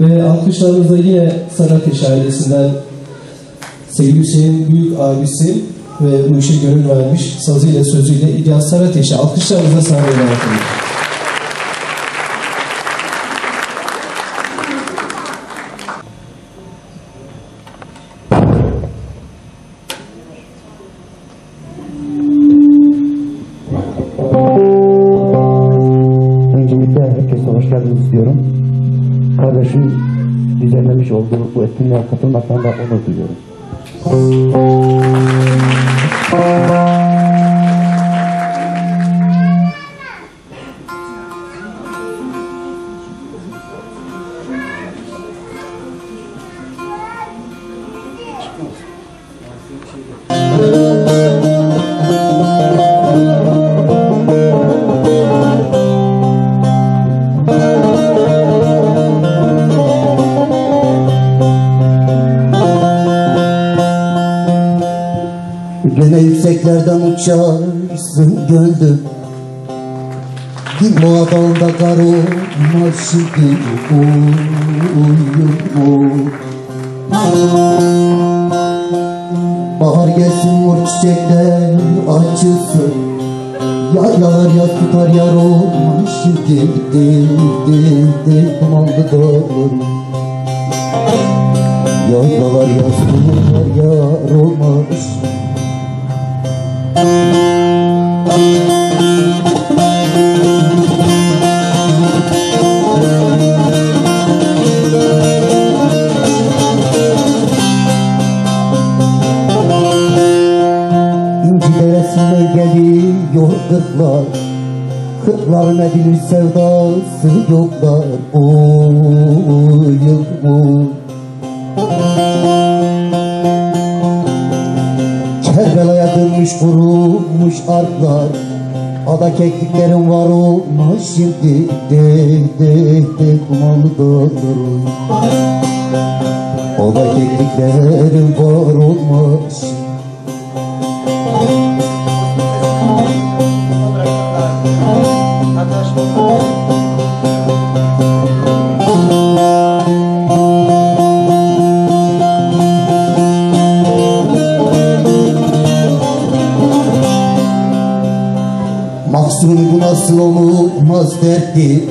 Ve alkışlarımızda yine Sarateş ailesinden sevgili Hüseyin büyük abisi ve bu işe gönül vermiş sazıyla sözüyle İlyas Sarateş'i alkışlarımızla sahneye davet. Öncelikle herkese hoş geldiniz diyorum. Kardeşim düzenlemiş olduğu bu etkinliğe katılmaktan da onur duyuyorum. Gene yükseklerden uçarsın gönlüm Bir dağda kar olmaz şimdi. Uyumu Bahar gelsin mor çiçekler açılsın. Yaylalar yaz tutar yar olmaz şimdi. Değil değil değil dumanlı dağlarım Yaylalar yaz tutar yar olmaz kırklar. Kırklar ne bilir sevdası yoklar. Oy oy Dönmüş kurumuş artlar. Ada kekliklerin var olmaz şimdi. De de de kumalı dağlarım Ada kekliklerin var olmaz nasıl olmaz derttir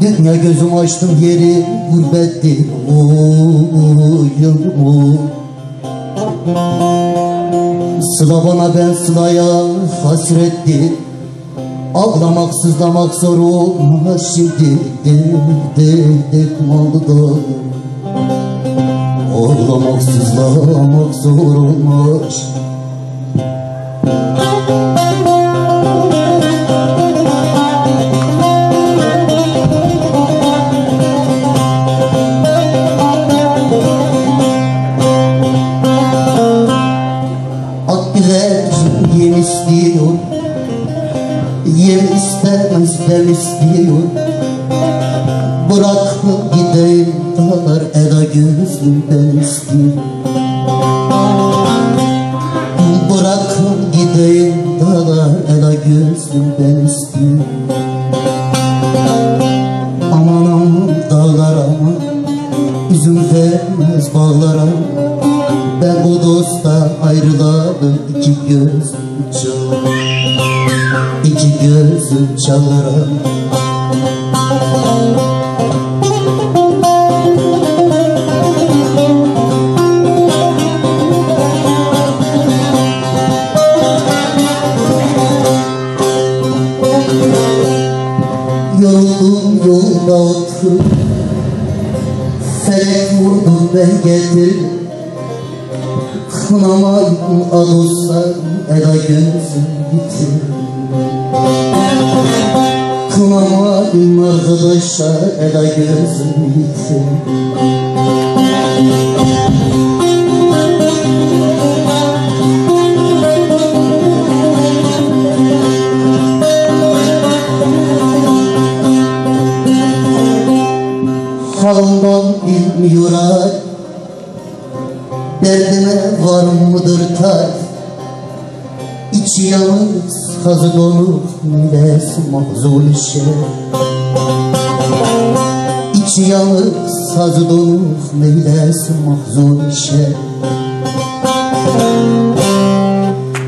Dünya gözüm açtım yeri gurbettir Uyumu Sıla bana ben sılaya hasrettir Ağlamak sızlamak zor olmaz şimdi. De de de kumandı da Ağlamak sızlamak zor olmaz Akbiler yem istiyor. Yem istemez dem istiyor. Bırak gideyim dağlar eda gözümden istiyor. Bırak gideyim dağlar eda gözümden istiyor dosta ayrıladım iki gözüm çalar İki gözüm çalar Yoruldum yolda oturup Felek vurdum ben getirdim Kınamayım alırsan eda gözüm bitir Kınamayım arkadaşlar eda gözüm bitir Derdime var mıdır tarif İçi yalnız kazı dolu Milesi mahzun işe? İçi yanık sazı donuk meylesin mahzun işe